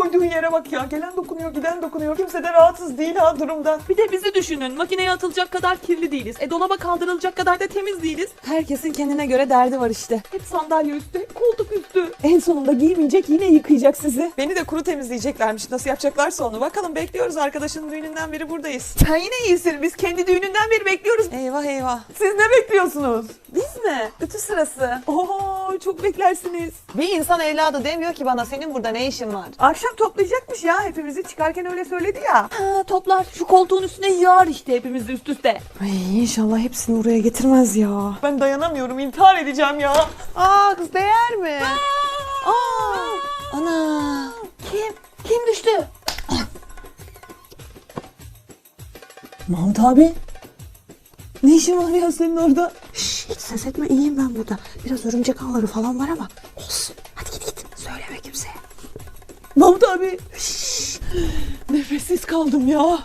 koyduğun yere bak ya. Gelen dokunuyor, giden dokunuyor. Kimse de rahatsız değil ha durumdan. Bir de bizi düşünün. Makineye atılacak kadar kirli değiliz. E dolaba kaldırılacak kadar da temiz değiliz. Herkesin kendine göre derdi var işte. Hep sandalye üstü, hep koltuk üstü. En sonunda giymeyecek yine yıkayacak sizi. Beni de kuru temizleyeceklermiş. Nasıl yapacaklarsa onu. Bakalım bekliyoruz. Arkadaşın düğününden beri buradayız. Sen yine iyisin. Biz kendi düğününden beri bekliyoruz. Eyvah eyvah. Siz ne bekliyorsunuz? Biz mi? Ütü sırası. Oo çok beklersiniz. Bir insan evladı demiyor ki bana senin burada ne işin var? Akşam toplayacakmış ya. Hepimizi çıkarken öyle söyledi ya. Ha, toplar. Şu koltuğun üstüne yağar işte hepimiz üst üste. Ay inşallah hepsini buraya getirmez ya. Ben dayanamıyorum. intihar edeceğim ya. Aa kız değer mi? Aa, ana. Kim? Kim düştü? Mahmut abi. Ne işin var ya senin orada? Şşş, hiç ses etme iyiyim ben burada. Biraz örümcek ağları falan var ama olsun. Hadi git git. Söyleme kimseye. Mahmut abi. Nefessiz kaldım ya.